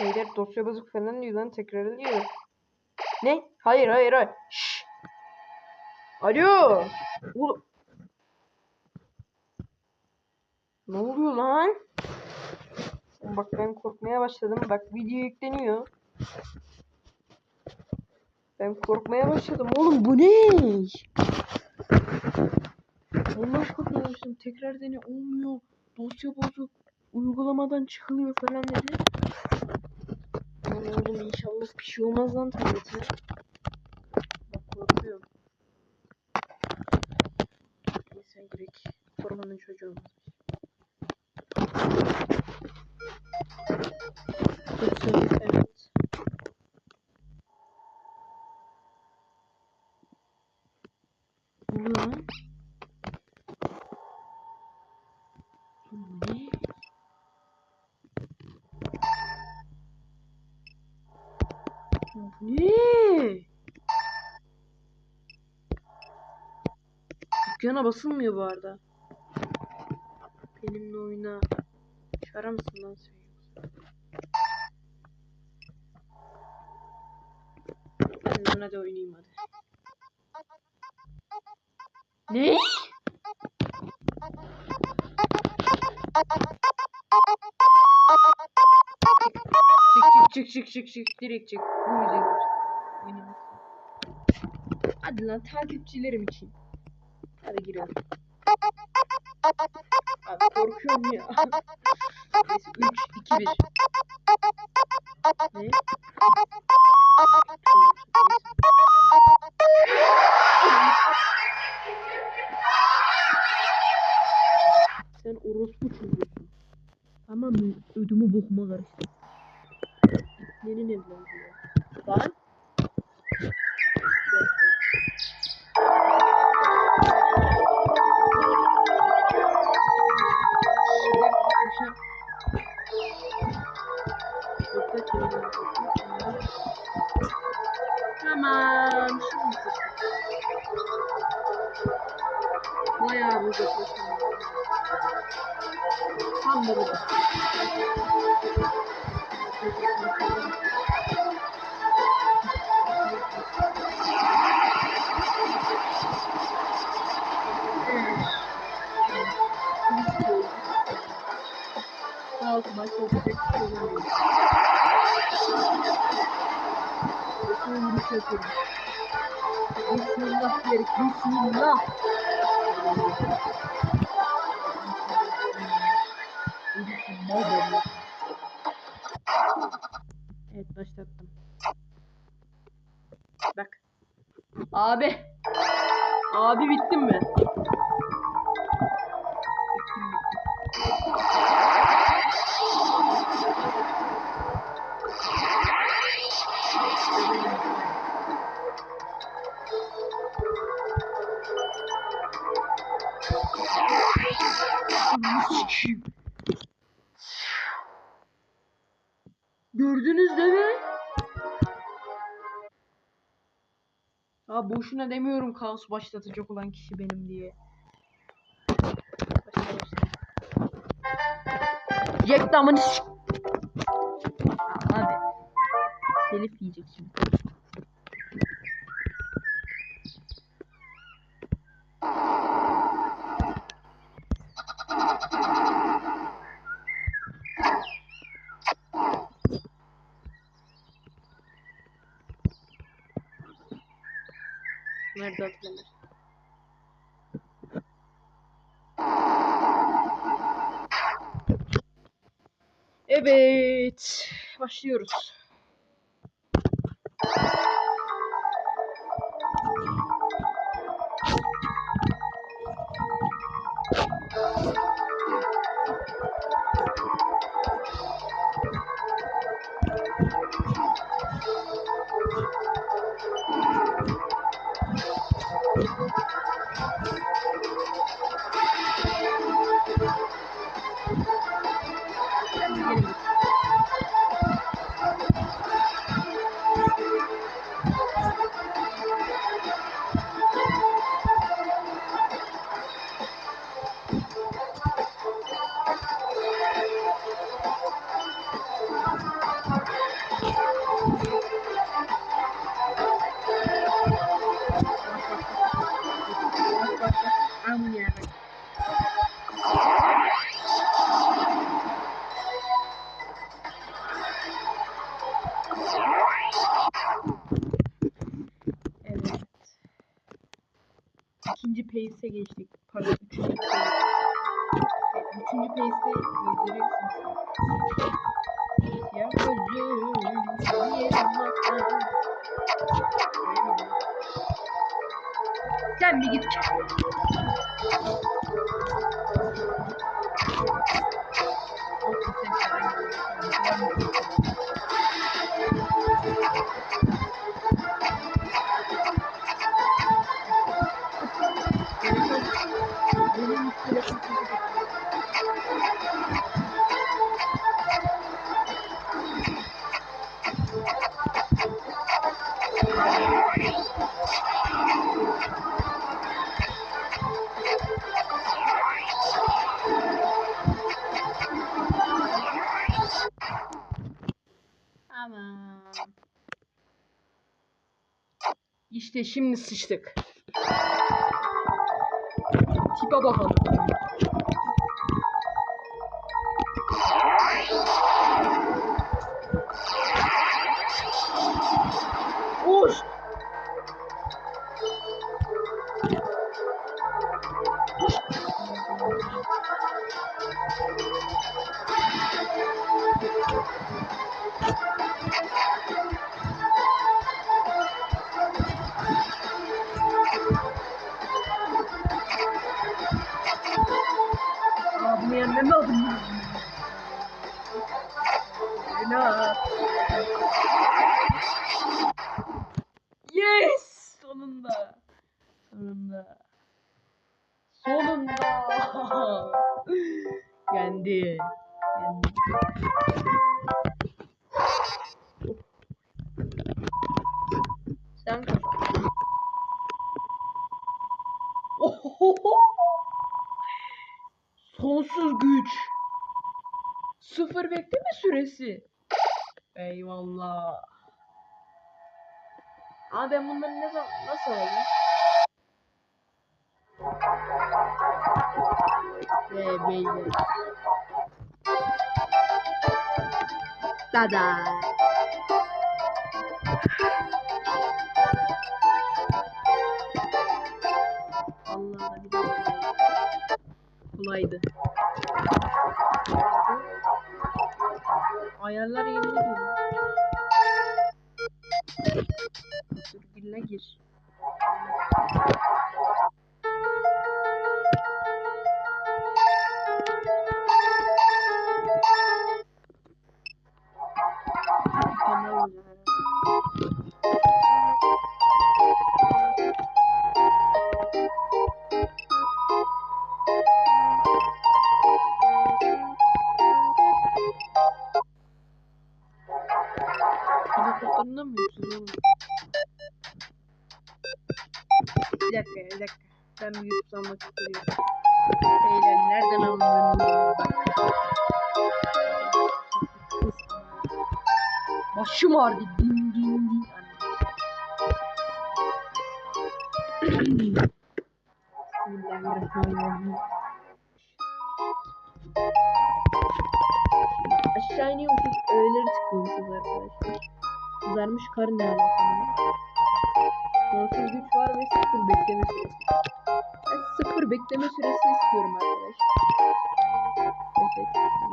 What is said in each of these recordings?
Beyler dosya bozuk falan diyor lan tekrar diyor. Ne? Hayır hayır hayır. Şşş. Alo. Oğlum. Ne oluyor lan? Bak ben korkmaya başladım. Bak video yükleniyor. Ben korkmaya başladım. Oğlum bu ne? Allah korkmamışım. Tekrar dene olmuyor. Dosya bozuk. Uygulamadan çıkılıyor falan dedi. Oğlum inşallah bir şey olmaz lan tablete. Bak korkuyorum. Neyse gerek. Koronanın çocuğu yok, evet. Ne? Oğlum bu ne? Oğlum bu ne? Dükkana basılmıyor bu arada. Benimle oyna. Çağırar mısın lan sen? Ben hadi oynayayım hadi. Ne? Çık çık çık çık çık direkt çık. Bu müziği. Hadi lan takipçilerim için. Hadi girelim. Abi korkuyorum ya. Neyse 3, 2, 1. Ne? Abi. Abi bittim mi? Gördünüz değil mi? Ha boşuna demiyorum kaos başlatacak olan kişi benim diye. Jack damını s- Abi. Telif yiyecek şimdi. Hatırlamıyorum. Evet. Başlıyoruz. Pace'e geçtik. Pardon üçüncü pace. Evet, üçüncü pace'te gönderiyorsunuz. Ya gözüm niye bakma? Sen bir git. Tamam. İşte şimdi sıçtık. Tipe bakalım. Sıfır bekleme süresi. Eyvallah. Abi ben bunları ne zaman nasıl alayım? Ve beyler. Tada. Allah bakalım. Kolaydı. Ayarlar yerine geliyor. Dur birine gir. Başım ağrıdı. Din din din. Bismillahirrahmanirrahim. Aşağı iniyormuşuz. Öğeleri tıklıyormuşuz arkadaşlar. Kızarmış kar ne alakalı? Sonsuz güç var ve sıfır bekleme süresi. Ben sıfır bekleme süresi istiyorum arkadaşlar. Evet.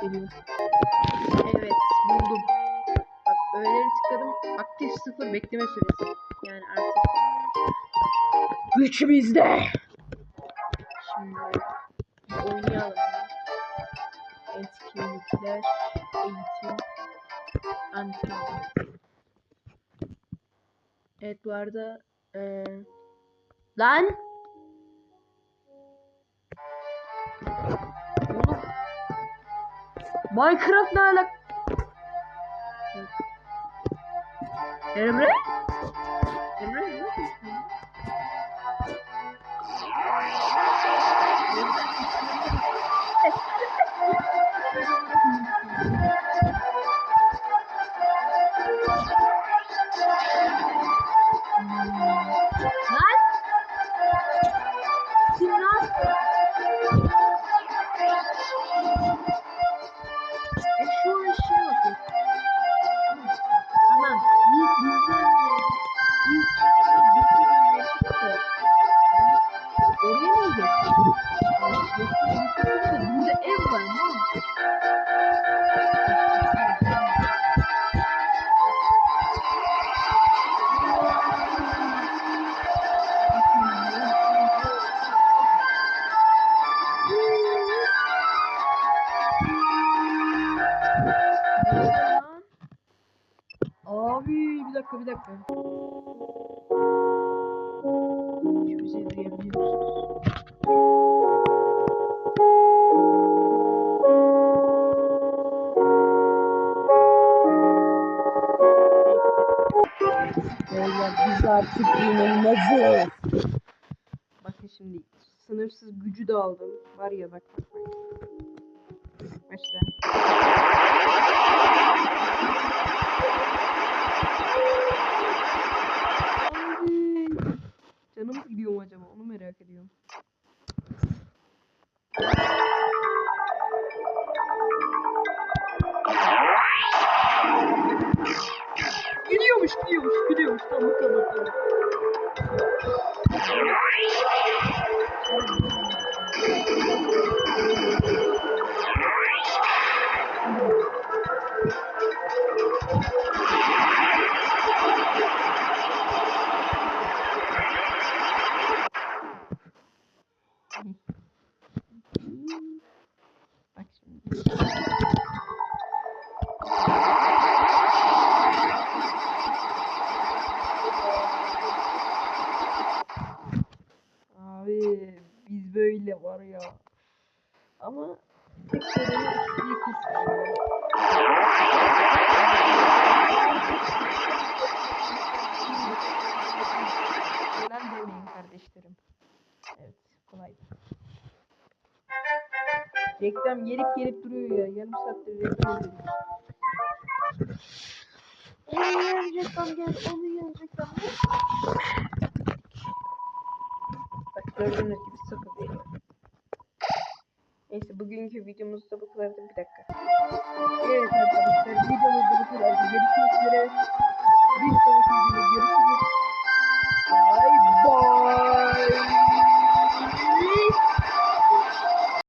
Geliyorum. Evet buldum. Bak öğeleri tıkladım. Aktif sıfır bekleme süresi. Yani artık güç bizde. Şimdi oynayalım. Etkinlikler, eğitim, antrenman. Evet bu arada eee lan Minecraft ne alak? Emre? Emre ne yapıyorsun? Artık yenilmeziz. Bakın şimdi sınırsız gücü de aldım. Var ya bak bak bak. Böyle var ya. Ama tek sorunu iyi kasıyor. Helal demeyin kardeşlerim. Evet kolay. Reklam gelip gelip duruyor ya. Yarım saattir reklam geliyor. Onu yiyen reklam gel. Onu yiyen reklam gel. Bak gördüğünüz gibi sıfır bugünkü videomuz da bu kadardı. Bir dakika. Evet arkadaşlar videomuz da bu kadardı. Görüşmek üzere. Bir sonraki videoda görüşürüz. Bye bye.